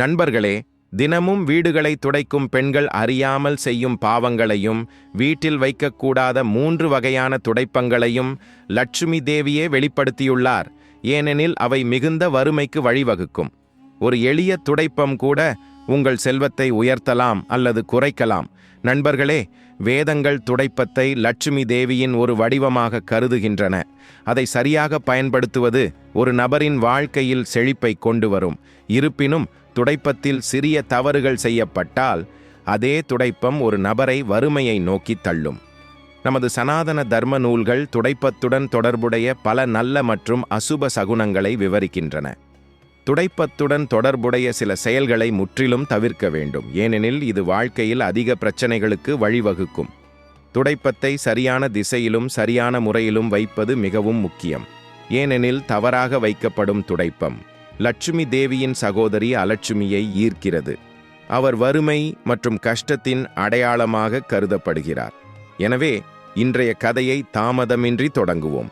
நண்பர்களே தினமும் வீடுகளை துடைக்கும் பெண்கள் அறியாமல் செய்யும் பாவங்களையும் வீட்டில் வைக்கக்கூடாத மூன்று வகையான துடைப்பங்களையும் லட்சுமி தேவியே வெளிப்படுத்தியுள்ளார். ஏனெனில் அவை மிகுந்த வறுமைக்கு வழிவகுக்கும். ஒரு எளிய துடைப்பம் கூட உங்கள் செல்வத்தை உயர்த்தலாம் அல்லது குறைக்கலாம். நண்பர்களே வேதங்கள் துடைப்பத்தை லட்சுமி தேவியின் ஒரு வடிவமாக கருதுகின்றன. அதை சரியாக பயன்படுத்துவது ஒரு நபரின் வாழ்க்கையில் செழிப்பை கொண்டு வரும் இருப்பினும் துடைப்பத்தில் சிறிய தவறுகள் செய்யப்பட்டால் அதே துடைப்பம் ஒரு நபரை வறுமையை நோக்கித் தள்ளும். நமது சனாதன தர்ம நூல்கள் துடைப்பத்துடன் தொடர்புடைய பல நல்ல மற்றும் அசுப சகுனங்களை விவரிக்கின்றன. துடைப்பத்துடன் தொடர்புடைய சில செயல்களை முற்றிலும் தவிர்க்க வேண்டும். ஏனெனில் இது வாழ்க்கையில் அதிக பிரச்சனைகளுக்கு வழிவகுக்கும். துடைப்பத்தை சரியான திசையிலும் சரியான முறையிலும் வைப்பது மிகவும் முக்கியம். ஏனெனில் தவறாக வைக்கப்படும் துடைப்பம். லட்சுமி தேவியின் சகோதரி அலட்சுமியை ஈர்க்கிறது. அவர் வறுமை மற்றும் கஷ்டத்தின் அடையாளமாக கருதப்படுகிறார். எனவே இன்றைய கதையை தாமதமின்றி தொடங்குவோம்.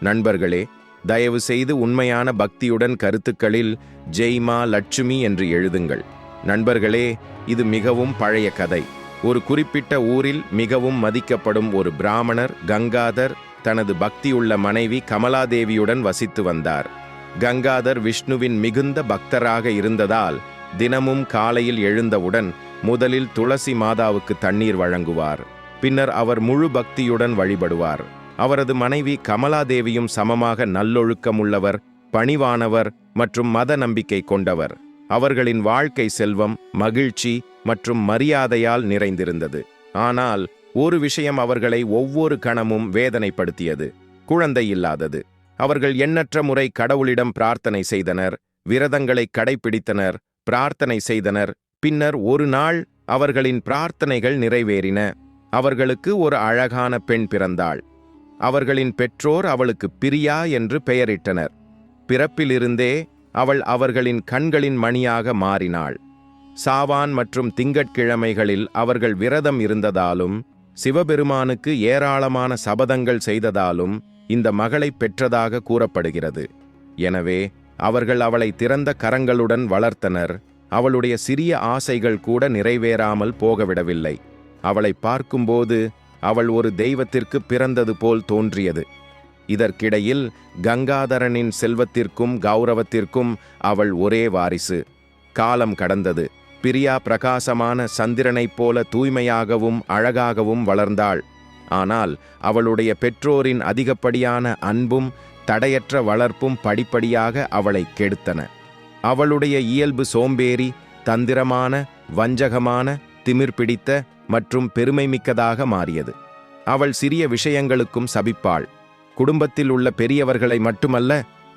நண்பர்களே தயவு செய்து உண்மையான பக்தியுடன் கருத்துக்களில் ஜெய்மா லட்சுமி என்று எழுதுங்கள். நண்பர்களே இது மிகவும் பழைய கதை. ஒரு குறிப்பிட்ட ஊரில் மிகவும் மதிக்கப்படும் ஒரு பிராமணர் கங்காதர் தனது பக்தியுள்ள மனைவி கமலாதேவியுடன் வசித்து வந்தார். கங்காதர் விஷ்ணுவின் மிகுந்த பக்தராக இருந்ததால் தினமும் காலையில் எழுந்தவுடன் முதலில் துளசி மாதாவுக்கு தண்ணீர் வழங்குவார். பின்னர் அவர் முழு பக்தியுடன் வழிபடுவார். அவரது மனைவி கமலாதேவியும் சமமாக நல்லொழுக்கமுள்ளவர் பணிவானவர் மற்றும் மத நம்பிக்கை கொண்டவர். அவர்களின் வாழ்க்கை செல்வம் மகிழ்ச்சி மற்றும் மரியாதையால் நிறைந்திருந்தது. ஆனால் ஒரு விஷயம் அவர்களை ஒவ்வொரு கணமும் வேதனைப்படுத்தியது. குழந்தை இல்லாதது. அவர்கள் எண்ணற்ற முறை கடவுளிடம் பிரார்த்தனை செய்தனர் விரதங்களை கடைபிடித்தனர் பிரார்த்தனை செய்தனர் பின்னர் ஒரு நாள் அவர்களின் பிரார்த்தனைகள் நிறைவேறின. அவர்களுக்கு ஒரு அழகான பெண் பிறந்தாள். அவர்களின் பெற்றோர் அவளுக்கு பிரியா என்று பெயரிட்டனர். பிறப்பிலிருந்தே அவள் அவர்களின் கண்களின் மணியாக மாறினாள். சாவான் மற்றும் திங்கட்கிழமைகளில் அவர்கள் விரதம் இருந்ததாலும் சிவபெருமானுக்கு ஏராளமான சபதங்கள் செய்ததாலும் இந்த மகளை பெற்றதாக கூறப்படுகிறது. எனவே அவர்கள் அவளை திறந்த கரங்களுடன் வளர்த்தனர். அவளுடைய சிறிய ஆசைகள் கூட நிறைவேறாமல் போகவிடவில்லை. அவளை பார்க்கும்போது அவள் ஒரு தெய்வத்திற்கு பிறந்தது போல் தோன்றியது. இதற்கிடையில் கங்காதரனின் செல்வத்திற்கும் கௌரவத்திற்கும் அவள் ஒரே வாரிசு. காலம் கடந்தது. பிரியா பிரகாசமான சந்திரனைப் போல தூய்மையாகவும் அழகாகவும் வளர்ந்தாள். ஆனால் அவளுடைய பெற்றோரின் அதிகப்படியான அன்பும் தடையற்ற வளர்ப்பும் படிப்படியாக அவளை கெடுத்தன. அவளுடைய இயல்பு சோம்பேறி தந்திரமான வஞ்சகமான திமிர் பிடித்த மற்றும் பெருமைமிக்கதாக மாறியது. அவள் சிறிய விஷயங்களுக்கும் சபிப்பாள். குடும்பத்தில் உள்ள பெரியவர்களை மட்டுமல்ல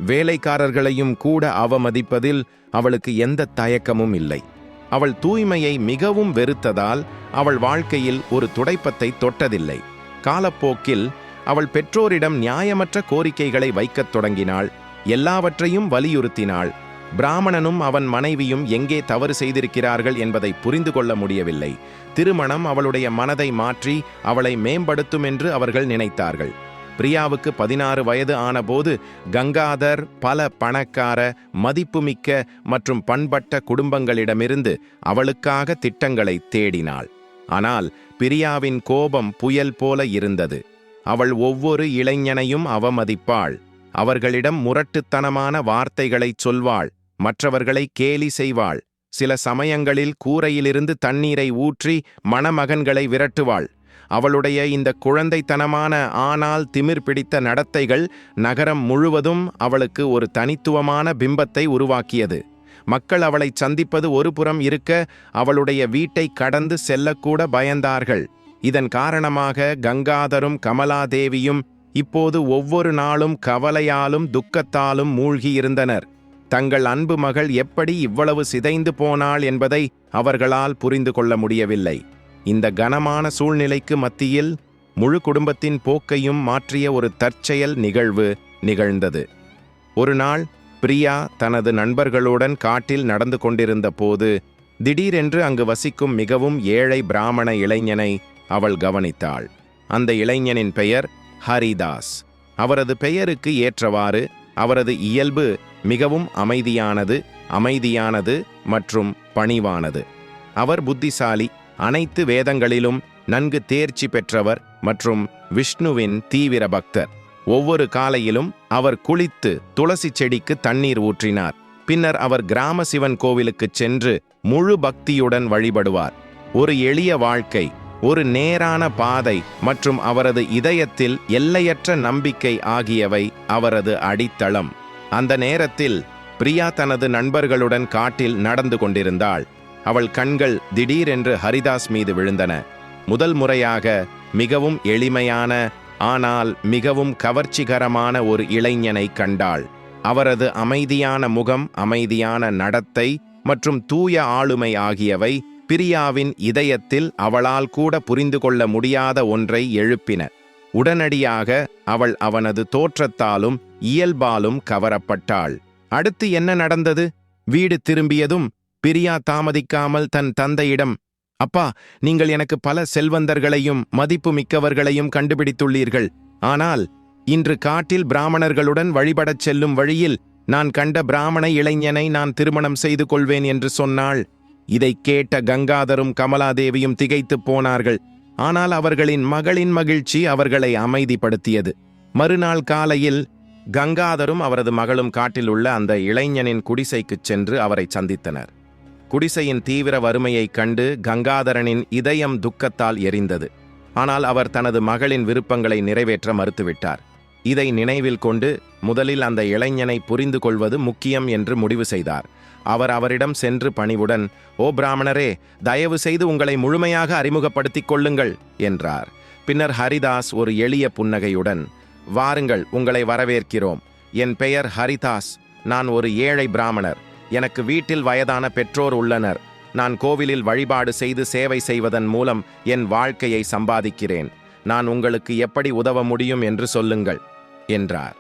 வேலைக்காரர்களையும் கூட அவமதிப்பதில் அவளுக்கு எந்த தயக்கமும் இல்லை. அவள் தூய்மையை மிகவும் வெறுத்ததால் அவள் வாழ்க்கையில் ஒரு துடைப்பத்தை தொட்டதில்லை. காலப்போக்கில் அவள் பெற்றோரிடம் நியாயமற்ற கோரிக்கைகளை வைக்கத் தொடங்கினாள். எல்லாவற்றையும் வலியுறுத்தினாள். பிராமணனும் அவன் மனைவியும் எங்கே தவறு செய்திருக்கிறார்கள் என்பதை புரிந்து கொள்ள முடியவில்லை. திருமணம் அவளுடைய மனதை மாற்றி அவளை மேம்படுத்தும் என்று அவர்கள் நினைத்தார்கள். பிரியாவுக்கு பதினாறு வயது ஆனபோது கங்காதர் பல பணக்கார மதிப்புமிக்க மற்றும் பண்பட்ட குடும்பங்களிடமிருந்து அவளுக்காக திட்டங்களை தேடினாள். ஆனால் பிரியாவின் கோபம் புயல் போல இருந்தது. அவள் ஒவ்வொரு இளைஞனையும் அவமதிப்பாள். அவர்களிடம் முரட்டுத்தனமான வார்த்தைகளைச் சொல்வாள். மற்றவர்களை கேலி செய்வாள். சில சமயங்களில் கூரையிலிருந்து தண்ணீரை ஊற்றி மணமகன்களை விரட்டுவாள். அவளுடைய இந்த குழந்தைத்தனமான ஆனால் திமிர் பிடித்த நடத்தைகள் நகரம் முழுவதும் அவளுக்கு ஒரு தனித்துவமான பிம்பத்தை உருவாக்கியது. மக்கள் அவளை சந்திப்பது ஒரு புறம் இருக்க அவளுடைய வீட்டை கடந்து செல்லக்கூட பயந்தார்கள். இதன் காரணமாக கங்காதரும் கமலாதேவியும் இப்போது ஒவ்வொரு நாளும் கவலையாலும் துக்கத்தாலும் மூழ்கியிருந்தனர். தங்கள் அன்பு மகள் எப்படி இவ்வளவு சிதைந்து போனாள் என்பதை அவர்களால் புரிந்து கொள்ள முடியவில்லை. இந்த கனமான சூழ்நிலைக்கு மத்தியில் முழு குடும்பத்தின் போக்கையும் மாற்றிய ஒரு தற்செயல் நிகழ்வு நிகழ்ந்தது. ஒரு நாள் பிரியா தனது நண்பர்களுடன் காட்டில் நடந்து கொண்டிருந்த போது திடீரென்று அங்கு வசிக்கும் மிகவும் ஏழை பிராமண இளைஞனை அவள் கவனித்தாள். அந்த இளைஞனின் பெயர் ஹரிதாஸ். அவரது பெயருக்கு ஏற்றவாறு அவரது இயல்பு மிகவும் அமைதியானது அமைதியானது மற்றும் பணிவானது. அவர் புத்திசாலி அனைத்து வேதங்களிலும் நன்கு தேர்ச்சி பெற்றவர் மற்றும் விஷ்ணுவின் தீவிர பக்தர். ஒவ்வொரு காலையிலும் அவர் குளித்து துளசி செடிக்கு தண்ணீர் ஊற்றினார். பின்னர் அவர் கிராம சிவன் கோவிலுக்குச் சென்று முழு பக்தியுடன் வழிபடுவார். ஒரு எளிய வாழ்க்கை ஒரு நேரான பாதை மற்றும் அவரது இதயத்தில் எல்லையற்ற நம்பிக்கை ஆகியவை அவரது அடித்தளம். அந்த நேரத்தில் பிரியா தனது நண்பர்களுடன் காட்டில் நடந்து கொண்டிருந்தாள். அவள் கண்கள் திடீரென்று ஹரிதாஸ் மீது விழுந்தன. முதல் முறையாக மிகவும் எளிமையான ஆனால் மிகவும் கவர்ச்சிகரமான ஒரு இளைஞனை கண்டாள். அவரது அமைதியான முகம் அமைதியான நடத்தை மற்றும் தூய ஆளுமை ஆகியவை பிரியாவின் இதயத்தில் அவளால் கூட புரிந்து கொள்ள முடியாத ஒன்றை எழுப்பின. உடனடியாக அவள் அவனது தோற்றத்தாலும் இயல்பாலும் கவரப்பட்டாள். அடுத்து என்ன நடந்தது? வீடு திரும்பியதும் பிரியா தாமதிக்காமல் தன் தந்தையிடம் அப்பா நீங்கள் எனக்கு பல செல்வந்தர்களையும் மதிப்பு மிக்கவர்களையும் கண்டுபிடித்துள்ளீர்கள். ஆனால் இன்று காட்டில் பிராமணர்களுடன் வழிபடச் செல்லும் வழியில் நான் கண்ட பிராமண இளைஞனை நான் திருமணம் செய்து கொள்வேன் என்று சொன்னாள். இதைக் கேட்ட கங்காதரும் கமலாதேவியும் திகைத்துப் போனார்கள். ஆனால் அவர்களின் மகளின் மகிழ்ச்சி அவர்களை அமைதிப்படுத்தியது. மறுநாள் காலையில் கங்காதரும் அவரது மகளும் காட்டில் உள்ள அந்த இளைஞனின் குடிசைக்குச் சென்று அவரை சந்தித்தனர். குடிசையின் தீவிர வறுமையைக் கண்டு கங்காதரனின் இதயம் துக்கத்தால் எரிந்தது. ஆனால் அவர் தனது மகளின் விருப்பங்களை நிறைவேற்ற மறுத்துவிட்டார். இதை நினைவில் கொண்டு முதலில் அந்த இளைஞனை புரிந்து கொள்வது முக்கியம் என்று முடிவு செய்தார். அவர் அவரிடம் சென்று பணிவுடன் ஓ பிராமணரே தயவு செய்து உங்களை முழுமையாக அறிமுகப்படுத்திக் கொள்ளுங்கள் என்றார். பின்னர் ஹரிதாஸ் ஒரு எளிய புன்னகையுடன் வாருங்கள் உங்களை வரவேற்கிறோம். என் பெயர் ஹரிதாஸ். நான் ஒரு ஏழை பிராமணர். எனக்கு வீட்டில் வயதான பெற்றோர் உள்ளனர். நான் கோவிலில் வழிபாடு செய்து சேவை செய்வதன் மூலம் என் வாழ்க்கையை சம்பாதிக்கிறேன். நான் உங்களுக்கு எப்படி உதவ முடியும் என்று சொல்லுங்கள் என்றார்.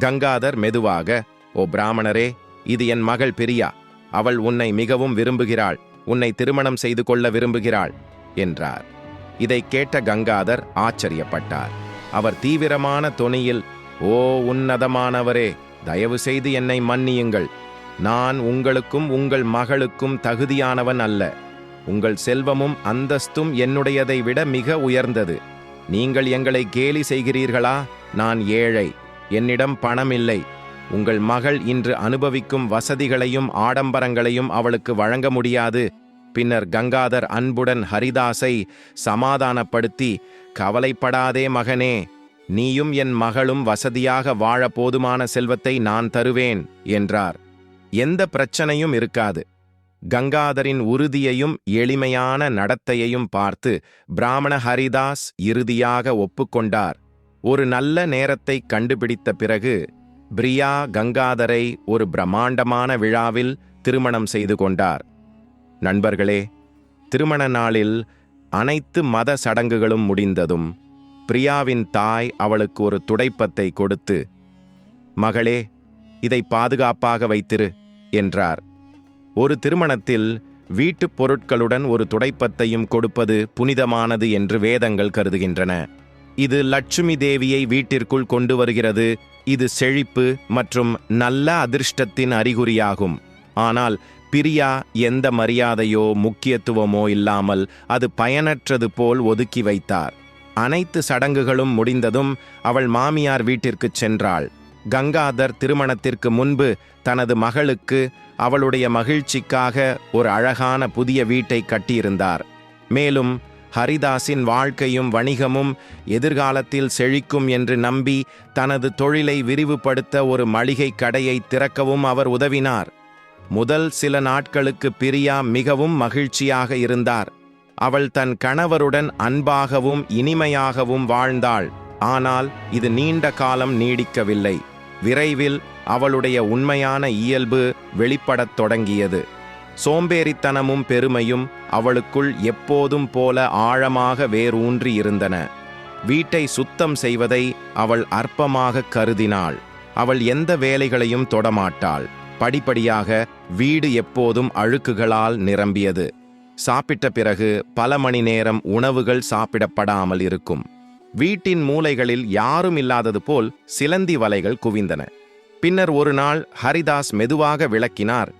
கங்காதர் மெதுவாக ஓ பிராமணரே இது என் மகள் பிரியா. அவள் உன்னை மிகவும் விரும்புகிறாள். உன்னை திருமணம் செய்து கொள்ள விரும்புகிறாள் என்றார். இதை கேட்ட கங்காதர் ஆச்சரியப்பட்டார். அவர் தீவிரமான தொனியில் ஓ உன்னதமானவரே தயவு செய்து என்னை மன்னியுங்கள். நான் உங்களுக்கும் உங்கள் மகளுக்கும் தகுதியானவன் அல்ல. உங்கள் செல்வமும் அந்தஸ்தும் என்னுடையதை விட மிக உயர்ந்தது. நீங்கள் எங்களை கேலி செய்கிறீர்களா? நான் ஏழை. என்னிடம் பணம் இல்லை உங்கள் மகள் இன்று அனுபவிக்கும் வசதிகளையும் ஆடம்பரங்களையும் அவளுக்கு வழங்க முடியாது. பின்னர் கங்காதர் அன்புடன் ஹரிதாஸை சமாதானப்படுத்தி கவலைப்படாதே மகனே நீயும் என் மகளும் வசதியாக வாழ போதுமான செல்வத்தை நான் தருவேன் என்றார். எந்த பிரச்சனையும் இருக்காது. கங்காதரின் உறுதியையும் எளிமையான நடத்தையையும் பார்த்து பிராமண ஹரிதாஸ் இறுதியாக ஒப்புக்கொண்டார். ஒரு நல்ல நேரத்தை கண்டுபிடித்த பிறகு பிரியா கங்காதரை ஒரு பிரம்மாண்டமான விழாவில் திருமணம் செய்து கொண்டார். நண்பர்களே திருமண நாளில் அனைத்து மத சடங்குகளும் முடிந்ததும் பிரியாவின் தாய் அவளுக்கு ஒரு துடைப்பத்தை கொடுத்து மகளே இதை பாதுகாப்பாக வைத்திரு. என்றார். ஒரு திருமணத்தில் வீட்டுப் பொருட்களுடன் ஒரு துடைப்பத்தையும் கொடுப்பது புனிதமானது என்று வேதங்கள் கருதுகின்றன. இது லட்சுமி தேவியை வீட்டிற்குள் கொண்டு வருகிறது. இது செழிப்பு மற்றும் நல்ல அதிர்ஷ்டத்தின் அறிகுறியாகும். ஆனால் பிரியா எந்த மரியாதையோ முக்கியத்துவமோ இல்லாமல் அது பயனற்றது போல் ஒதுக்கி வைத்தார். அனைத்து சடங்குகளும் முடிந்ததும் அவள் மாமியார் வீட்டிற்குச் சென்றாள். கங்காதர் திருமணத்திற்கு முன்பு தனது மகளுக்கு அவளுடைய மகிழ்ச்சிக்காக ஒரு அழகான புதிய வீட்டை கட்டியிருந்தார். மேலும் ஹரிதாஸின் வாழ்க்கையும் வணிகமும் எதிர்காலத்தில் செழிக்கும் என்று நம்பி தனது தொழிலை விரிவுபடுத்த ஒரு மளிகை கடையை திறக்கவும் அவர் உதவினார். முதல் சில நாட்களுக்கு பிரியா மிகவும் மகிழ்ச்சியாக இருந்தார். அவள் தன் கணவருடன் அன்பாகவும் இனிமையாகவும் வாழ்ந்தாள். ஆனால் இது நீண்ட காலம் நீடிக்கவில்லை. விரைவில் அவளுடைய உண்மையான இயல்பு வெளிப்படத் தொடங்கியது. சோம்பேறித்தனமும் பெருமையும் அவளுக்குள் எப்போதும் போல ஆழமாக வேரூன்றி இருந்தன. வீட்டை சுத்தம் செய்வதை அவள் அற்பமாக கருதினாள். அவள் எந்த வேலைகளையும் தொடமாட்டாள். படிப்படியாக வீடு எப்போதும் அழுக்குகளால் நிரம்பியது. சாப்பிட்ட பிறகு பல மணி நேரம் உணவுகள் சாப்பிடப்படாமல் இருக்கும். வீட்டின் மூலைகளில் யாரும் இல்லாதது போல் சிலந்தி வலைகள் குவிந்தன. பின்னர் ஒரு நாள் ஹரிதாஸ் மெதுவாக விளக்கினார்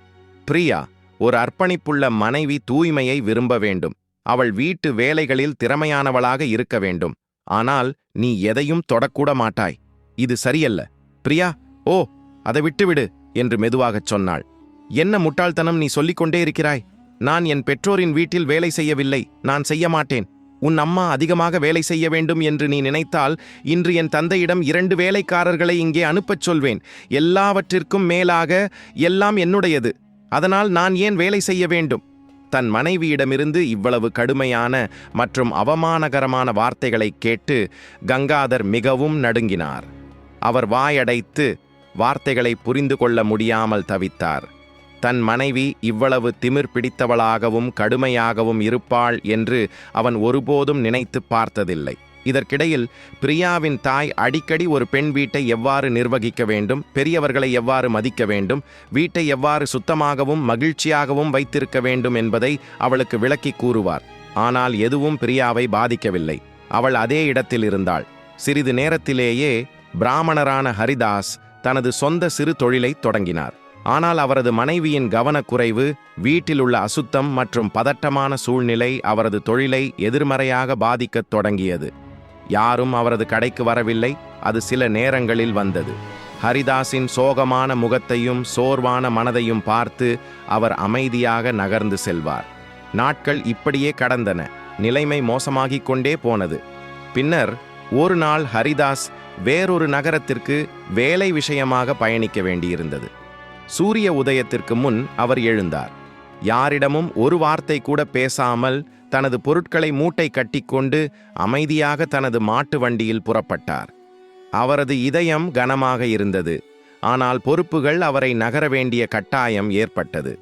பிரியா ஒரு அர்ப்பணிப்புள்ள மனைவி தூய்மையை விரும்ப வேண்டும். அவள் வீட்டு வேலைகளில் திறமையானவளாக இருக்க வேண்டும். ஆனால் நீ எதையும் தொடக்கூட மாட்டாய். இது சரியல்ல. பிரியா ஓ அதை விட்டுவிடு என்று மெதுவாகச் சொன்னாள். என்ன முட்டாள்தனம் நீ சொல்லிக்கொண்டே இருக்கிறாய்? நான் என் பெற்றோரின் வீட்டில் வேலை செய்யவில்லை. நான் செய்ய மாட்டேன். உன் அம்மா அதிகமாக வேலை செய்ய வேண்டும் என்று நீ நினைத்தால் இன்று என் தந்தையிடம் இரண்டு வேலைக்காரர்களை இங்கே அனுப்பச் சொல்வேன். எல்லாவற்றிற்கும் மேலாக எல்லாம் என்னுடையது. அதனால் நான் ஏன் வேலை செய்ய வேண்டும்? தன் மனைவியிடமிருந்து இவ்வளவு கடுமையான மற்றும் அவமானகரமான வார்த்தைகளை கேட்டு கங்காதர் மிகவும் நடுங்கினார். அவர் வாயடைத்து வார்த்தைகளை புரிந்து கொள்ள முடியாமல் தவித்தார். தன் மனைவி இவ்வளவு திமிர் பிடித்தவளாகவும் கடுமையாகவும் இருப்பாள் என்று அவன் ஒருபோதும் நினைத்து பார்த்ததில்லை. இதற்கிடையில் பிரியாவின் தாய் அடிக்கடி ஒரு பெண் வீட்டை எவ்வாறு நிர்வகிக்க வேண்டும் பெரியவர்களை எவ்வாறு மதிக்க வேண்டும் வீட்டை எவ்வாறு சுத்தமாகவும் மகிழ்ச்சியாகவும் வைத்திருக்க வேண்டும் என்பதை அவளுக்கு விளக்கி கூறுவார். ஆனால் எதுவும் பிரியாவை பாதிக்கவில்லை. அவள் அதே இடத்தில் இருந்தாள். சிறிது நேரத்திலேயே பிராமணரான ஹரிதாஸ் தனது சொந்த சிறு தொழிலை தொடங்கினார். ஆனால் அவரது மனைவியின் கவனக்குறைவு வீட்டிலுள்ள அசுத்தம் மற்றும் பதட்டமான சூழ்நிலை அவரது தொழிலை எதிர்மறையாக பாதிக்கத் தொடங்கியது. யாரும் அவரது கடைக்கு வரவில்லை அது சில நேரங்களில் வந்தது. ஹரிதாஸின் சோகமான முகத்தையும் சோர்வான மனதையும் பார்த்து அவர் அமைதியாக நகர்ந்து செல்வார். நாட்கள் இப்படியே கடந்தன நிலைமை மோசமாகிக் கொண்டே போனது. பின்னர் ஒரு நாள் ஹரிதாஸ் வேறொரு நகரத்திற்கு வேலை விஷயமாக பயணிக்க வேண்டியிருந்தது. சூரிய உதயத்திற்கு முன் அவர் எழுந்தார். யாரிடமும் ஒரு வார்த்தை கூட பேசாமல் தனது பொருட்களை மூட்டை கட்டிக்கொண்டு அமைதியாக தனது மாட்டு வண்டியில் புறப்பட்டார். அவரது இதயம் கனமாக இருந்தது. ஆனால் பொறுப்புகள் அவரை நகர வேண்டிய கட்டாயம் ஏற்பட்டது.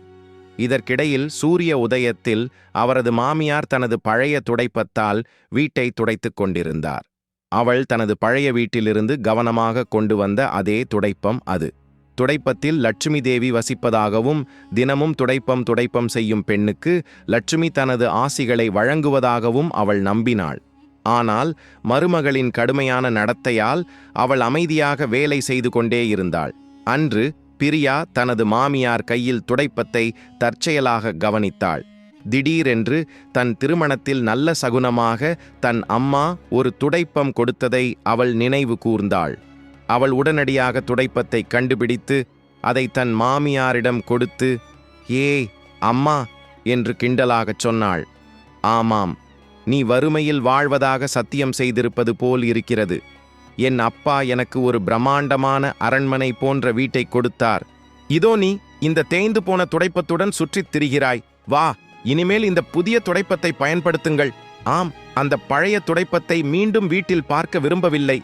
இதற்கிடையில் சூரிய உதயத்தில் அவரது மாமியார் தனது பழைய துடைப்பத்தால் வீட்டை துடைத்துக் கொண்டிருந்தார். அவள் தனது பழைய வீட்டிலிருந்து கவனமாக கொண்டு வந்த அதே துடைப்பம் அது. துடைப்பத்தில் லட்சுமி தேவி வசிப்பதாகவும் தினமும் துடைப்பம் துடைப்பம் செய்யும் பெண்ணுக்கு லட்சுமி தனது ஆசிகளை வழங்குவதாகவும் அவள் நம்பினாள். ஆனால் மருமகளின் கடுமையான நடத்தையால் அவள் அமைதியாக வேலை செய்து கொண்டே இருந்தாள். அன்று பிரியா தனது மாமியார் கையில் துடைப்பத்தை தற்செயலாக கவனித்தாள். திடீரென்று தன் திருமணத்தில் நல்ல சகுனமாக தன் அம்மா ஒரு துடைப்பம் கொடுத்ததை அவள் நினைவு கூர்ந்தாள். அவள் உடனடியாக துடைப்பத்தை கண்டுபிடித்து அதை தன் மாமியாரிடம் கொடுத்து ஏ அம்மா என்று கிண்டலாகச் சொன்னாள். ஆமாம் நீ வறுமையில் வாழ்வதாக சத்தியம் செய்திருப்பது போல் இருக்கிறது. என் அப்பா எனக்கு ஒரு பிரம்மாண்டமான அரண்மனை போன்ற வீட்டை கொடுத்தார். இதோ நீ இந்த தேய்ந்து போன துடைப்பத்துடன் சுற்றித் திரிகிறாய். வா இனிமேல் இந்த புதிய துடைப்பத்தை பயன்படுத்துங்கள். ஆம் அந்த பழைய துடைப்பத்தை மீண்டும் வீட்டில் பார்க்க விரும்பவில்லை.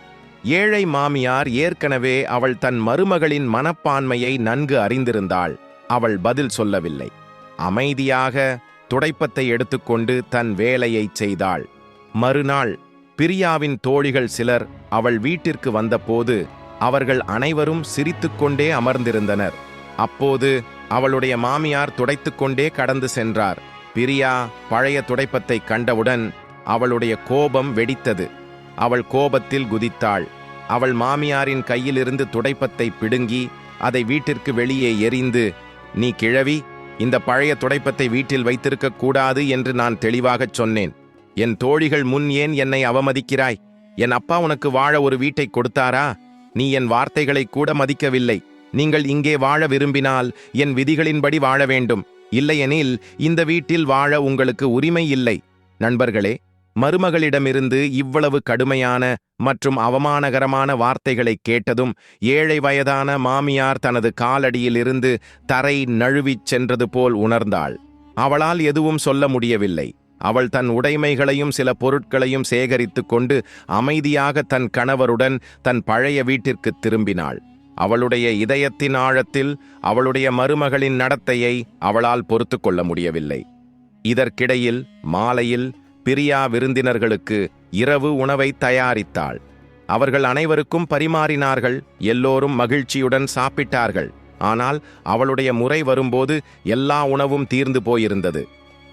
ஏழை மாமியார் ஏற்கனவே அவள் தன் மருமகளின் மனப்பான்மையை நன்கு அறிந்திருந்தாள். அவள் பதில் சொல்லவில்லை. அமைதியாக துடைப்பத்தை எடுத்துக்கொண்டு தன் வேலையைச் செய்தாள். மறுநாள் பிரியாவின் தோழிகள் சிலர் அவள் வீட்டிற்கு வந்தபோது அவர்கள் அனைவரும் சிரித்துக்கொண்டே அமர்ந்திருந்தனர். அப்போது அவளுடைய மாமியார் துடைத்துக்கொண்டே கடந்து சென்றார். பிரியா பழைய துடைப்பத்தை கண்டவுடன் அவளுடைய கோபம் வெடித்தது. அவள் கோபத்தில் குதித்தாள். அவள் மாமியாரின் கையிலிருந்து துடைப்பத்தை பிடுங்கி அதை வீட்டிற்கு வெளியே எறிந்து நீ கிழவி இந்த பழைய துடைப்பத்தை வீட்டில் வைத்திருக்க கூடாது என்று நான் தெளிவாகச் சொன்னேன். என் தோழிகள் முன் ஏன் என்னை அவமதிக்கிறாய்? என் அப்பா உனக்கு வாழ ஒரு வீட்டை கொடுத்தாரா? நீ என் வார்த்தைகளை கூட மதிக்கவில்லை. நீங்கள் இங்கே வாழ விரும்பினால் என் விதிகளின்படி வாழ வேண்டும். இல்லையெனில் இந்த வீட்டில் வாழ உங்களுக்கு உரிமை இல்லை. நண்பர்களே மருமகளிடமிருந்து இவ்வளவு கடுமையான மற்றும் அவமானகரமான வார்த்தைகளை கேட்டதும் ஏழை வயதான மாமியார் தனது காலடியிலிருந்து தரை நழுவிச் சென்றது போல் உணர்ந்தாள். அவளால் எதுவும் சொல்ல முடியவில்லை. அவள் தன் உடைமைகளையும் சில பொருட்களையும் சேகரித்து கொண்டு அமைதியாக தன் கணவருடன் தன் பழைய வீட்டிற்கு திரும்பினாள். அவளுடைய இதயத்தின் ஆழத்தில் அவளுடைய மருமகளின் நடத்தையை அவளால் பொறுத்து கொள்ள முடியவில்லை. இதற்கிடையில் மாலையில் பிரியா விருந்தினர்களுக்கு இரவு உணவை தயாரித்தாள். அவர்கள் அனைவருக்கும் பரிமாறினார்கள் எல்லோரும் மகிழ்ச்சியுடன் சாப்பிட்டார்கள். ஆனால் அவளுடைய முறை வரும்போது எல்லா உணவும் தீர்ந்து போயிருந்தது.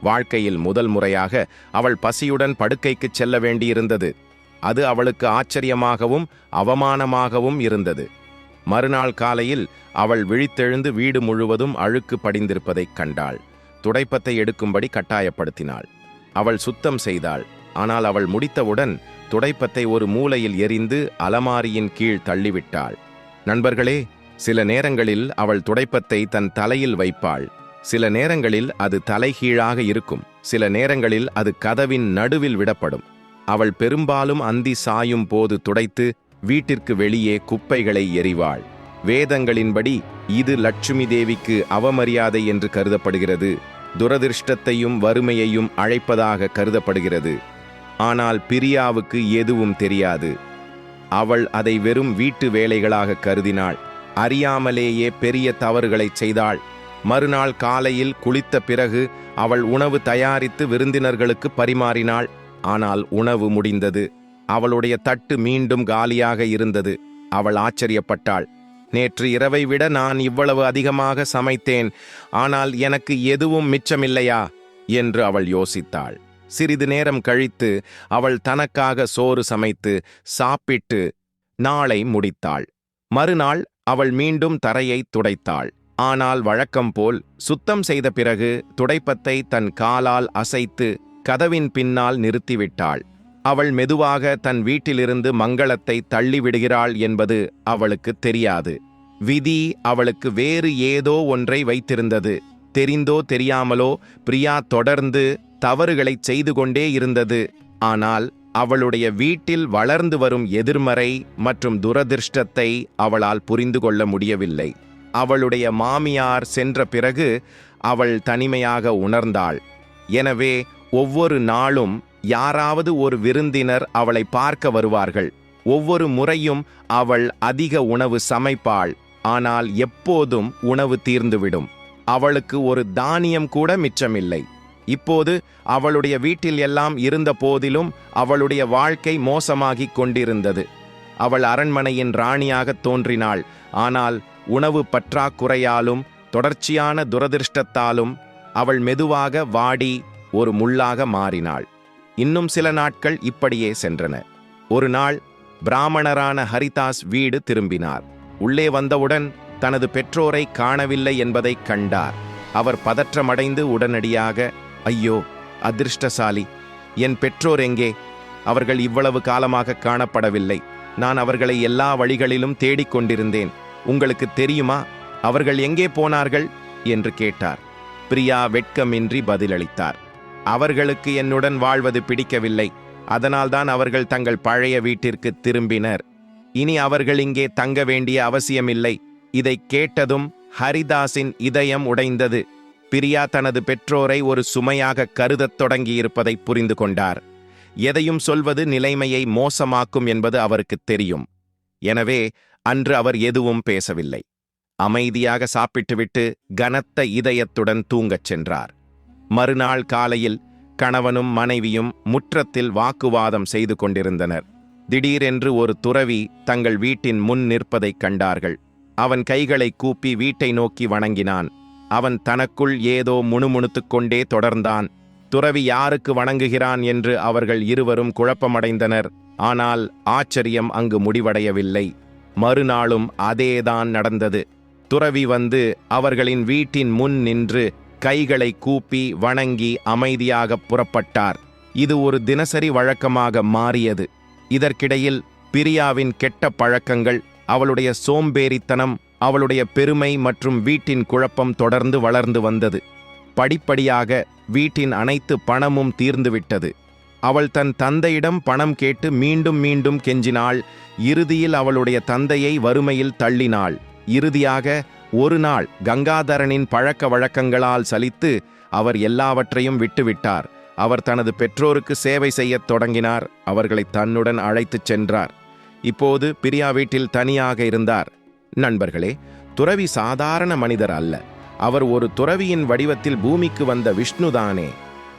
வாழ்க்கையில் முதல் முறையாக அவள் பசியுடன் படுக்கைக்குச் செல்ல வேண்டியிருந்தது. அது அவளுக்கு ஆச்சரியமாகவும் அவமானமாகவும் இருந்தது. மறுநாள் காலையில் அவள் விழித்தெழுந்து வீடு முழுவதும் அழுக்கு படிந்திருப்பதைக் கண்டாள். துடைப்பத்தை எடுக்கும்படி கட்டாயப்படுத்தினாள். அவள் சுத்தம் செய்தாள். ஆனால் அவள் முடித்தவுடன் துடைப்பத்தை ஒரு மூலையில் எறிந்து அலமாரியின் கீழ் தள்ளிவிட்டாள். நண்பர்களே சில நேரங்களில் அவள் துடைப்பத்தை தன் தலையில் வைப்பாள். சில நேரங்களில் அது தலைகீழாக இருக்கும். சில நேரங்களில் அது கதவின் நடுவில் விடப்படும். அவள் பெரும்பாலும் அந்தி சாயும் போது துடைத்து வீட்டிற்கு வெளியே குப்பைகளை எறிவாள். வேதங்களின்படி இது லட்சுமி தேவிக்கு அவமரியாதை என்று கருதப்படுகிறது. துரதிர்ஷ்டத்தையும் வறுமையையும் அழைப்பதாக கருதப்படுகிறது. ஆனால் பிரியாவுக்கு எதுவும் தெரியாது. அவள் அதை வெறும் வீட்டு வேலைகளாக கருதினாள். அறியாமலேயே பெரிய தவறுகளைச் செய்தாள். மறுநாள் காலையில் குளித்த பிறகு அவள் உணவு தயாரித்து விருந்தினர்களுக்கு பரிமாறினாள். ஆனால் உணவு முடிந்தது. அவளுடைய தட்டு மீண்டும் காலியாக இருந்தது. அவள் ஆச்சரியப்பட்டாள். நேற்று இரவை விட நான் இவ்வளவு அதிகமாக சமைத்தேன். ஆனால் எனக்கு எதுவும் மிச்சமில்லையா? என்று அவள் யோசித்தாள். சிறிது நேரம் கழித்து அவள் தனக்காக சோறு சமைத்து சாப்பிட்டு நாளை முடித்தாள். மறுநாள் அவள் மீண்டும் தரையை துடைத்தாள். ஆனால் வழக்கம் போல் சுத்தம் செய்த பிறகு துடைப்பத்தை தன் காலால் அசைத்து கதவின் பின்னால் நிறுத்திவிட்டாள். அவள் மெதுவாக தன் வீட்டிலிருந்து மங்களத்தை தள்ளிவிடுகிறாள் என்பது அவளுக்கு தெரியாது. விதி அவளுக்கு வேறு ஏதோ ஒன்றை வைத்திருந்தது. தெரிந்தோ தெரியாமலோ பிரியா தொடர்ந்து தவறுகளைச் செய்து கொண்டே இருந்தது. ஆனால் அவளுடைய வீட்டில் வளர்ந்து வரும் எதிர்மறை மற்றும் துரதிர்ஷ்டத்தை அவளால் புரிந்து கொள்ள முடியவில்லை. அவளுடைய மாமியார் சென்ற பிறகு அவள் தனிமையாக உணர்ந்தாள். எனவே ஒவ்வொரு நாளும் யாராவது ஒரு விருந்தினர் அவளை பார்க்க வருவார்கள். ஒவ்வொரு முறையும் அவள் அதிக உணவு சமைப்பாள். ஆனால் எப்போதும் உணவு தீர்ந்துவிடும். அவளுக்கு ஒரு தானியம் கூட மிச்சமில்லை. இப்போது அவளுடைய வீட்டில் எல்லாம் இருந்த போதிலும் அவளுடைய வாழ்க்கை மோசமாகிக் கொண்டிருந்தது. அவள் அரண்மனையின் ராணியாக தோன்றினாள். ஆனால் உணவு பற்றாக்குறையாலும் தொடர்ச்சியான துரதிர்ஷ்டத்தாலும் அவள் மெதுவாக வாடி ஒரு முள்ளாக மாறினாள். இன்னும் சில நாட்கள் இப்படியே சென்றன. ஒரு நாள் பிராமணரான ஹரிதாஸ் வீடு திரும்பினார். உள்ளே வந்தவுடன் தனது பெற்றோரை காணவில்லை என்பதைக் கண்டார். அவர் பதற்றமடைந்து உடனடியாக ஐயோ அதிர்ஷ்டசாலி என் பெற்றோர் எங்கே? அவர்கள் இவ்வளவு காலமாக காணப்படவில்லை. நான் அவர்களை எல்லா வழிகளிலும் தேடிக்கொண்டிருந்தேன் உங்களுக்கு தெரியுமா? அவர்கள் எங்கே போனார்கள்? என்று கேட்டார். பிரியா வெட்கமின்றி பதிலளித்தார். அவர்களுக்கு என்னுடன் வாழ்வது பிடிக்கவில்லை. அதனால்தான் அவர்கள் தங்கள் பழைய வீட்டிற்கு திரும்பினர். இனி அவர்கள் இங்கே தங்க வேண்டிய அவசியமில்லை. இதைக் கேட்டதும் ஹரிதாஸின் இதயம் உடைந்தது. பிரியா தனது பெற்றோரை ஒரு சுமையாக கருதத் தொடங்கியிருப்பதை புரிந்து கொண்டார். எதையும் சொல்வது நிலைமையை மோசமாக்கும் என்பது அவருக்குத் தெரியும். எனவே அன்று அவர் எதுவும் பேசவில்லை. அமைதியாக சாப்பிட்டுவிட்டு கனத்த இதயத்துடன் தூங்கச் சென்றார். மறுநாள் காலையில் கணவனும் மனைவியும் முற்றத்தில் வாக்குவாதம் செய்து கொண்டிருந்தனர். திடீரென்று ஒரு துறவி தங்கள் வீட்டின் முன் நிற்பதைக் கண்டார்கள். அவன் கைகளை கூப்பி வீட்டை நோக்கி வணங்கினான். அவன் தனக்குள் ஏதோ முணுமுணுத்துக் கொண்டே தொடர்ந்தான். துறவி யாருக்கு வணங்குகிறான் என்று அவர்கள் இருவரும் குழப்பமடைந்தனர். ஆனால் ஆச்சரியம் அங்கு முடிவடையவில்லை. மறுநாளும் அதேதான் நடந்தது. துறவி வந்து அவர்களின் வீட்டின் முன் நின்று கைகளை கூப்பி வணங்கி அமைதியாக புறப்பட்டார். இது ஒரு தினசரி வழக்கமாக மாறியது. இதற்கிடையில் பிரியாவின் கெட்ட பழக்கங்கள் அவளுடைய சோம்பேறித்தனம் அவளுடைய பெருமை மற்றும் வீட்டின் குழப்பம் தொடர்ந்து வளர்ந்து வந்தது. படிப்படியாக வீட்டின் அனைத்து பணமும் தீர்ந்துவிட்டது. அவள் தன் தந்தையிடம் பணம் கேட்டு மீண்டும் மீண்டும் கெஞ்சினாள். இறுதியில் அவளுடைய தந்தையை வறுமையில் தள்ளினாள். இறுதியாக ஒரு நாள் கங்காதரனின் பழக்க வழக்கங்களால் சலித்து அவர் எல்லாவற்றையும் விட்டுவிட்டார். அவர் தனது பெற்றோருக்கு சேவை செய்யத் தொடங்கினார். அவர்களை தன்னுடன் அழைத்துச் சென்றார். இப்போது பிரியா வீட்டில் தனியாக இருந்தார். நண்பர்களே துறவி சாதாரண மனிதர் அல்ல. அவர் ஒரு துறவியின் வடிவத்தில் பூமிக்கு வந்த விஷ்ணுதானே.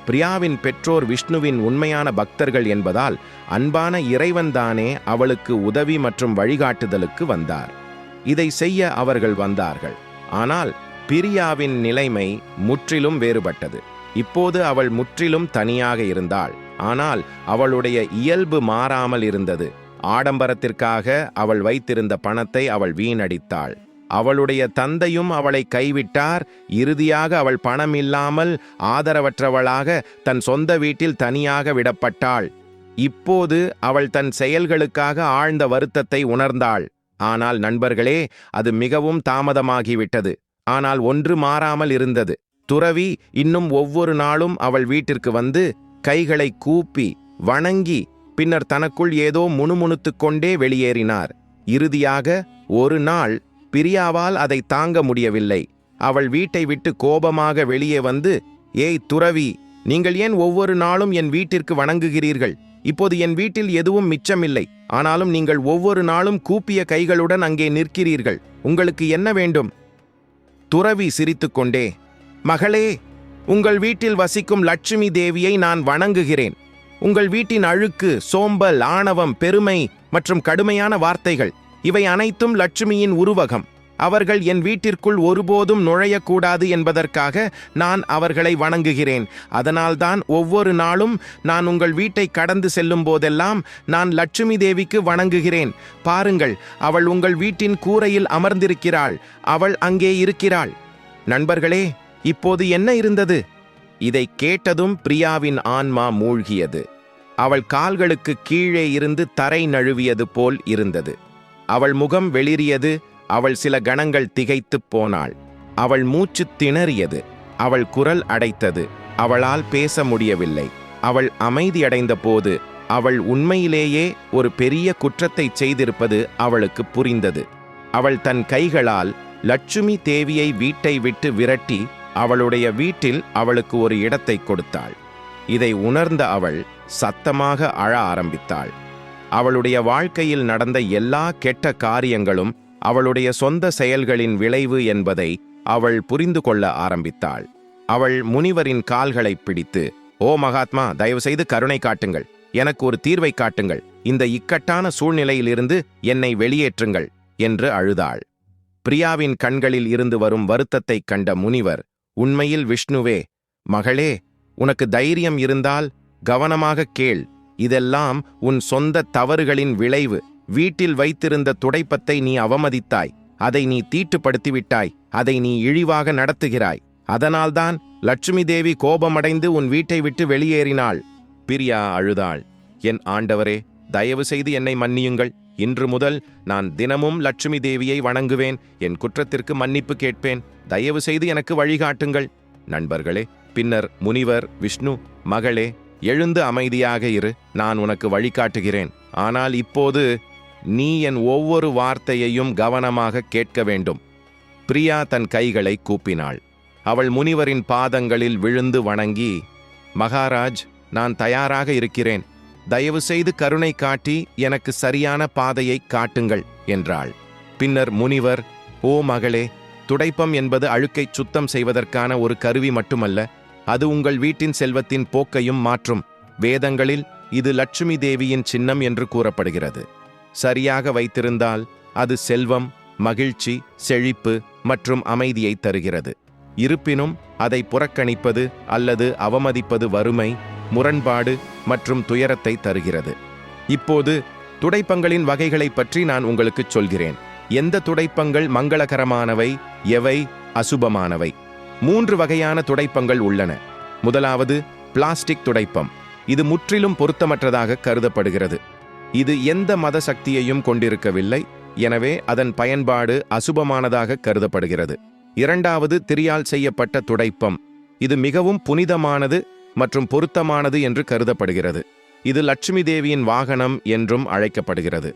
பிரியாவின் பெற்றோர் விஷ்ணுவின் உண்மையான பக்தர்கள் என்பதால் அன்பான இறைவன்தானே அவளுக்கு உதவி மற்றும் வழிகாட்டுதலுக்கு வந்தார். இதை செய்ய அவர்கள் வந்தார்கள். ஆனால் பிரியாவின் நிலைமை முற்றிலும் வேறுபட்டது. இப்போது அவள் முற்றிலும் தனியாக இருந்தாள். ஆனால் அவளுடைய இயல்பு மாறாமல் இருந்தது. ஆடம்பரத்திற்காக அவள் வைத்திருந்த பணத்தை அவள் வீணடித்தாள். அவளுடைய தந்தையும் அவளை கைவிட்டார். இறுதியாக அவள் பணம் இல்லாமல் ஆதரவற்றவளாக தன் சொந்த வீட்டில் தனியாக விடப்பட்டாள். இப்போது அவள் தன் செயல்களுக்காக ஆழ்ந்த வருத்தத்தை உணர்ந்தாள். ஆனால் நண்பர்களே அது மிகவும் தாமதமாகிவிட்டது. ஆனால் ஒன்று மாறாமல் இருந்தது. துறவி இன்னும் ஒவ்வொரு நாளும் அவள் வீட்டிற்கு வந்து கைகளை கூப்பி வணங்கி பின்னர் தனக்குள் ஏதோ முணுமுணுத்துக் கொண்டே வெளியேறினார். இறுதியாக ஒரு நாள் பிரியாவால் அதை தாங்க முடியவில்லை. அவள் வீட்டை விட்டு கோபமாக வெளியே வந்து ஏய் துறவி நீங்கள் ஏன் ஒவ்வொரு நாளும் என் வீட்டிற்கு வணங்குகிறீர்கள்? இப்போது என் வீட்டில் எதுவும் மிச்சமில்லை. ஆனாலும் நீங்கள் ஒவ்வொரு நாளும் கூப்பிய கைகளுடன் அங்கே நிற்கிறீர்கள். உங்களுக்கு என்ன வேண்டும்? துறவி சிரித்துக்கொண்டே மகளே உங்கள் வீட்டில் வசிக்கும் லட்சுமி தேவியை நான் வணங்குகிறேன். உங்கள் வீட்டின் அழுக்கு சோம்பல் ஆணவம் பெருமை மற்றும் கடுமையான வார்த்தைகள் இவை அனைத்தும் லட்சுமியின் உருவகம். அவர்கள் என் வீட்டிற்குள் ஒருபோதும் நுழையக்கூடாது என்பதற்காக நான் அவர்களை வணங்குகிறேன். அதனால்தான் ஒவ்வொரு நாளும் நான் உங்கள் வீட்டை கடந்து செல்லும் போதெல்லாம் நான் லட்சுமி தேவிக்கு வணங்குகிறேன். பாருங்கள் அவள் உங்கள் வீட்டின் கூரையில் அமர்ந்திருக்கிறாள். அவள் அங்கே இருக்கிறாள். நண்பர்களே இப்போது என்ன இருந்தது? இதை கேட்டதும் பிரியாவின் ஆன்மா மூழ்கியது. அவள் கால்களுக்கு கீழே இருந்து தரை நழுவியது போல் இருந்தது. அவள் முகம் வெளிரியது அவள் சில கணங்கள் திகைத்துப் போனாள். அவள் மூச்சு திணறியது. அவள் குரல் அடைத்தது. அவளால் பேச முடியவில்லை. அவள் அமைதியடைந்த போது அவள் உண்மையிலேயே ஒரு பெரிய குற்றத்தை செய்திருப்பது அவளுக்கு புரிந்தது. அவள் தன் கைகளால் லட்சுமி தேவியை வீட்டை விட்டு விரட்டி அவளுடைய வீட்டில் அவளுக்கு ஒரு இடத்தை கொடுத்தாள். இதை உணர்ந்த அவள் சத்தமாக அழ ஆரம்பித்தாள். அவளுடைய வாழ்க்கையில் நடந்த எல்லா கெட்ட காரியங்களும் அவளுடைய சொந்த செயல்களின் விளைவு என்பதை அவள் புரிந்து கொள்ள ஆரம்பித்தாள். அவள் முனிவரின் கால்களை பிடித்து ஓ மகாத்மா தயவுசெய்து கருணை காட்டுங்கள். எனக்கு ஒரு தீர்வை காட்டுங்கள். இந்த இக்கட்டான சூழ்நிலையிலிருந்து என்னை வெளியேற்றுங்கள் என்று அழுதாள். பிரியாவின் கண்களில் இருந்து வரும் வருத்தத்தைக் கண்ட முனிவர் உண்மையில் விஷ்ணுவே மகளே உனக்கு தைரியம் இருந்தால் கவனமாக கேள். இதெல்லாம் உன் சொந்த தவறுகளின் விளைவு. வீட்டில் வைத்திருந்த துடைப்பத்தை நீ அவமதித்தாய். அதை நீ தீட்டுப்படுத்திவிட்டாய். அதை நீ இழிவாக நடத்துகிறாய். அதனால்தான் லட்சுமி தேவி கோபமடைந்து உன் வீட்டை விட்டு வெளியேறினாள். பிரியா அழுதாள். என் ஆண்டவரே தயவு செய்து என்னை மன்னியுங்கள். இன்று முதல் நான் தினமும் லட்சுமி தேவியை வணங்குவேன். என் குற்றத்திற்கு மன்னிப்பு கேட்பேன். தயவு செய்து எனக்கு வழிகாட்டுங்கள். நண்பர்களே பின்னர் முனிவர் விஷ்ணு மகளே எழுந்து அமைதியாக இரு. நான் உனக்கு வழிகாட்டுகிறேன். ஆனால் இப்போது நீ என் ஒவ்வொரு வார்த்தையையும் கவனமாக கேட்க வேண்டும். பிரியா தன் கைகளை கூப்பினாள். அவள் முனிவரின் பாதங்களில் விழுந்து வணங்கி மகாராஜ் நான் தயாராக இருக்கிறேன். தயவு செய்து கருணை காட்டி எனக்கு சரியான பாதையை காட்டுங்கள் என்றாள். பின்னர் முனிவர் ஓ மகளே துடைப்பம் என்பது அழுக்கைச் சுத்தம் செய்வதற்கான ஒரு கருவி மட்டுமல்ல அது உங்கள் வீட்டின் செல்வத்தின் போக்கையும் மாற்றும். வேதங்களில் இது லட்சுமி தேவியின் சின்னம் என்று கூறப்படுகிறது. சரியாக வைத்திருந்தால் அது செல்வம் மகிழ்ச்சி செழிப்பு மற்றும் அமைதியை தருகிறது. இருப்பினும் அதை புறக்கணிப்பது அல்லது அவமதிப்பது வறுமை முரண்பாடு மற்றும் துயரத்தை தருகிறது. இப்போது துடைப்பங்களின் வகைகளைப் பற்றி நான் உங்களுக்குச் சொல்கிறேன். எந்த துடைப்பங்கள் மங்களகரமானவை எவை அசுபமானவை? மூன்று வகையான துடைப்பங்கள் உள்ளன. முதலாவது பிளாஸ்டிக் துடைப்பம். இது முற்றிலும் பொருத்தமற்றதாக கருதப்படுகிறது. இது எந்த மத சக்தியையும் கொண்டிருக்கவில்லை. எனவே அதன் பயன்பாடு அசுபமானதாக கருதப்படுகிறது. இரண்டாவது திரியால் செய்யப்பட்ட துடைப்பம். இது மிகவும் புனிதமானது மற்றும் பொருத்தமானது என்று கருதப்படுகிறது. இது லட்சுமி தேவியின் வாகனம் என்றும் அழைக்கப்படுகிறது.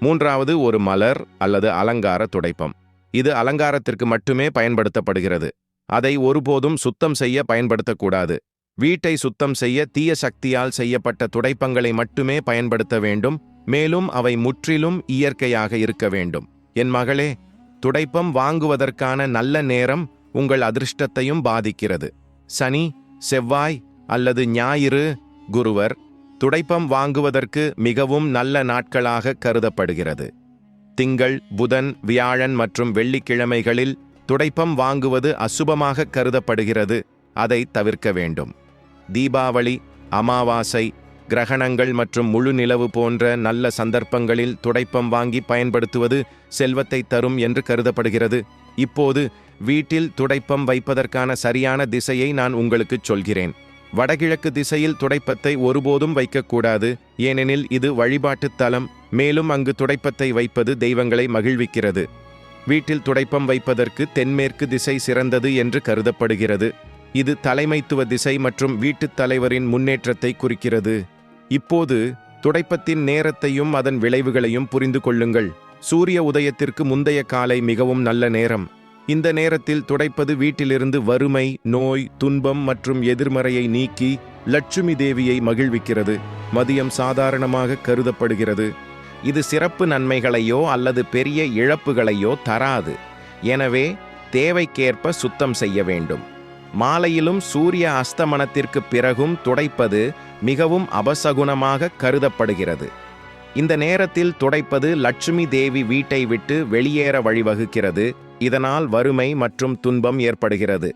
மூன்றாவது ஒரு மலர் அல்லது அலங்கார துடைப்பம். இது அலங்காரத்திற்கு மட்டுமே பயன்படுத்தப்படுகிறது. அதை ஒருபோதும் சுத்தம் செய்ய பயன்படுத்தக்கூடாது. வீட்டை சுத்தம் செய்ய தீய சக்தியால் செய்யப்பட்ட துடைப்பங்களை மட்டுமே பயன்படுத்த வேண்டும் மேலும் அவை முற்றிலும் இயற்கையாக இருக்க வேண்டும். என் மகளே துடைப்பம் வாங்குவதற்கான நல்ல நேரம் உங்கள் அதிர்ஷ்டத்தையும் பாதிக்கிறது. சனி செவ்வாய் அல்லது ஞாயிறு குருவர் துடைப்பம் வாங்குவதற்கு மிகவும் நல்ல நாட்களாக கருதப்படுகிறது. திங்கள் புதன் வியாழன் மற்றும் வெள்ளிக்கிழமைகளில் துடைப்பம் வாங்குவது அசுபமாக கருதப்படுகிறது அதை தவிர்க்க வேண்டும். தீபாவளி அமாவாசை கிரகணங்கள் மற்றும் முழு நிலவு போன்ற நல்ல சந்தர்ப்பங்களில் துடைப்பம் வாங்கி பயன்படுத்துவது செல்வத்தை தரும் என்று கருதப்படுகிறது. இப்போது வீட்டில் துடைப்பம் வைப்பதற்கான சரியான திசையை நான் உங்களுக்குச் சொல்கிறேன். வடகிழக்கு திசையில் துடைப்பத்தை ஒருபோதும் வைக்கக்கூடாது ஏனெனில் இது வழிபாட்டுத் தலம் மேலும் அங்கு துடைப்பத்தை வைப்பது தெய்வங்களை மகிழ்விக்கிறது. வீட்டில் துடைப்பம் வைப்பதற்கு தென்மேற்கு திசை சிறந்தது என்று கருதப்படுகிறது. இது தலைமைத்துவ திசை மற்றும் வீட்டுத் தலைவரின் முன்னேற்றத்தை குறிக்கிறது. இப்போது துடைப்பத்தின் நேரத்தையும் அதன் விளைவுகளையும் புரிந்து கொள்ளுங்கள். சூரிய உதயத்திற்கு முந்தைய காலை மிகவும் நல்ல நேரம். இந்த நேரத்தில் துடைப்பது வீட்டிலிருந்து வறுமை நோய் துன்பம் மற்றும் எதிர்மறையை நீக்கி லட்சுமி தேவியை மகிழ்விக்கிறது. மதியம் சாதாரணமாக கருதப்படுகிறது. இது சிறப்பு நன்மைகளையோ அல்லது பெரிய இழப்புகளையோ தராது. எனவே தேவைக்கேற்ப சுத்தம் செய்ய வேண்டும். மாலையிலும் சூரிய அஸ்தமனத்திற்கு பிறகும் துடைப்பது மிகவும் அபசகுணமாக கருதப்படுகிறது. இந்த நேரத்தில் துடைப்பது லட்சுமி தேவி வீட்டை விட்டு வெளியேற வழிவகுக்கிறது. இதனால் வறுமை மற்றும் துன்பம் ஏற்படுகிறது.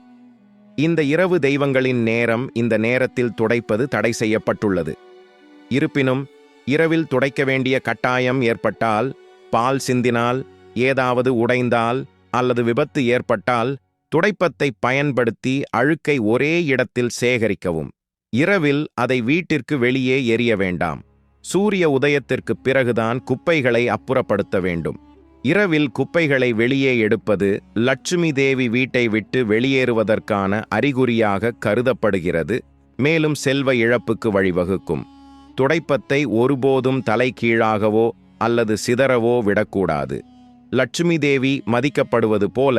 இந்த இரவு தெய்வங்களின் நேரம் இந்த நேரத்தில் துடைப்பது தடை செய்யப்பட்டுள்ளது. இருப்பினும் இரவில் துடைக்க வேண்டிய கட்டாயம் ஏற்பட்டால் பால் சிந்தினால் ஏதாவது உடைந்தால் அல்லது விபத்து ஏற்பட்டால் துடைப்பத்தை பயன்படுத்தி அழுக்கை ஒரே இடத்தில் சேகரிக்கவும். இரவில் அதை வீட்டிற்கு வெளியே எரிய வேண்டாம். சூரிய உதயத்திற்கு பிறகுதான் குப்பைகளை அப்புறப்படுத்த வேண்டும். இரவில் குப்பைகளை வெளியே எடுப்பது லட்சுமி தேவி வீட்டை விட்டு வெளியேறுவதற்கான அறிகுறியாக கருதப்படுகிறது. மேலும் செல்வ இழப்புக்கு வழிவகுக்கும். துடைப்பத்தை ஒருபோதும் தலைகீழாகவோ அல்லது சிதறவோ விடக்கூடாது. லட்சுமி தேவி மதிக்கப்படுவது போல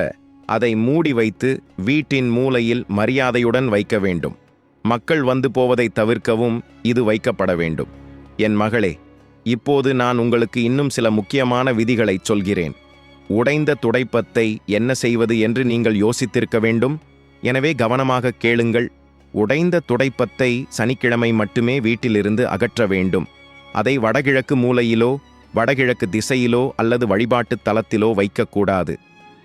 அதை மூடி வைத்து வீட்டின் மூலையில் மரியாதையுடன் வைக்க வேண்டும். மக்கள் வந்து போவதை தவிர்க்கவும் இது வைக்கப்பட வேண்டும். என் மகளே இப்போது நான் உங்களுக்கு இன்னும் சில முக்கியமான விதிகளை சொல்கிறேன். உடைந்த துடைப்பத்தை என்ன செய்வது என்று நீங்கள் யோசித்திருக்க வேண்டும். எனவே கவனமாக கேளுங்கள். உடைந்த துடைப்பத்தை சனிக்கிழமை மட்டுமே வீட்டிலிருந்து அகற்ற வேண்டும். அதை வடகிழக்கு மூலையிலோ வடகிழக்கு திசையிலோ அல்லது வழிபாட்டுத் தலத்திலோ வைக்கக்கூடாது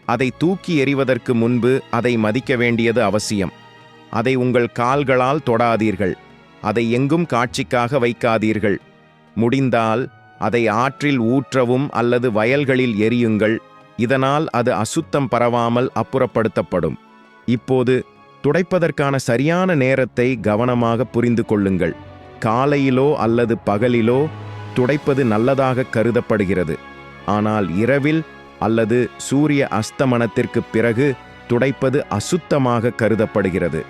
அதை தூக்கி எறிவதற்கு முன்பு அதை மதிக்க வேண்டியது அவசியம். அதை உங்கள் கால்களால் தொடாதீர்கள். அதை எங்கும் காட்சிக்காக வைக்காதீர்கள். முடிந்தால் அதை ஆற்றில் ஊற்றவும் அல்லது வயல்களில் எரியுங்கள். இதனால் அது அசுத்தம் பரவாமல் அப்புறப்படுத்தப்படும். இப்போது துடைப்பதற்கான சரியான நேரத்தை கவனமாக புரிந்து கொள்ளுங்கள். காலையிலோ அல்லது பகலிலோ துடைப்பது நல்லதாக கருதப்படுகிறது. ஆனால் இரவில் அல்லது சூரிய அஸ்தமனத்திற்கு பிறகு துடைப்பது அசுத்தமாக கருதப்படுகிறது.